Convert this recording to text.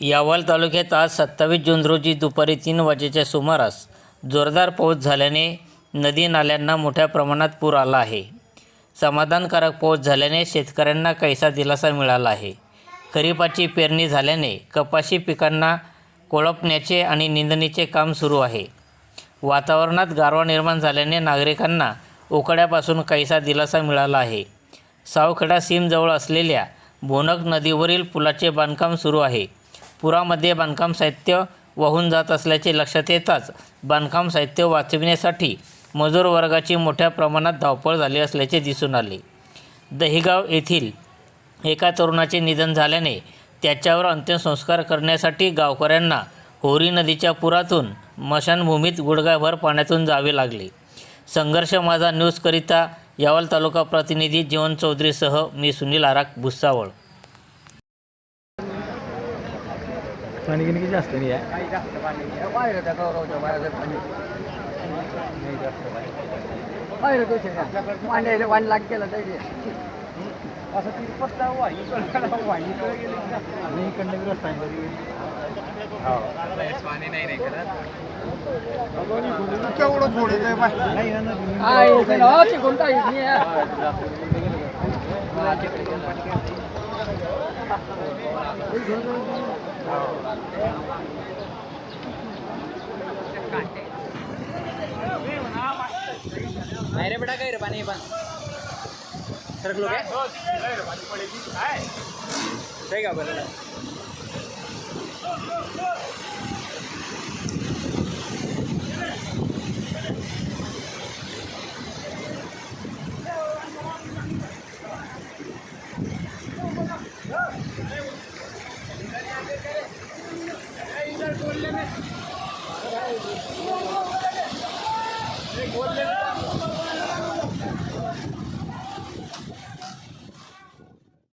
यावल तालुक्यात आज सत्तावीस जून रोजी दुपारी तीन वाजेच्या सुमारास जोरदार पाऊस झाल्याने नदी नाल्यांना मोठ्या प्रमाणात पूर आला आहे. समाधानकारक पाऊस झाल्याने शेतकऱ्यांना कैसा दिलासा मिळाला आहे. खरीपाची पेरणी झाल्याने कपाशी पिकांना कोळपण्याचे आणि निंदणीचे काम सुरू आहे. वातावरणात गारवा निर्माण झाल्याने नागरिकांना उकड्यापासून कैसा दिलासा मिळाला आहे. सावखेडा सीमजवळ असलेल्या बोनक नदीवरील पुलाचे बांधकाम सुरू आहे. पुरामध्ये बांधकाम साहित्य वाहून जात असल्याचे लक्षात येताच बांधकाम साहित्य वाचविण्यासाठी मजूर वर्गाची मोठ्या प्रमाणात धावपळ झाली असल्याचे दिसून आले. दहिगाव येथील एका तरुणाचे निधन झाल्याने त्याच्यावर अंत्यसंस्कार करण्यासाठी गावकऱ्यांना होरी नदीच्या पुरातून मशानभूमीत गुडघाभर पाण्यातून जावे लागले. संघर्ष माझा न्यूजकरिता यावल तालुका प्रतिनिधी जीवन चौधरीसह मी सुनील आराक भुसावळ. पाणी किती जास्त नाही आहे काही जास्त पाणी नाही. बाहेर बाहेर पाणी नाही पाणी. वाण लाग गेला तरी असं ती इकडं गेली का? आणि इकडनं बी रस्ता आहे घरी. नाही ना नदी. काय ते ना, ते कोणता नाही नाही रे बेटा काय रे पाणी पण. सरकलो काय? का बरं बोलले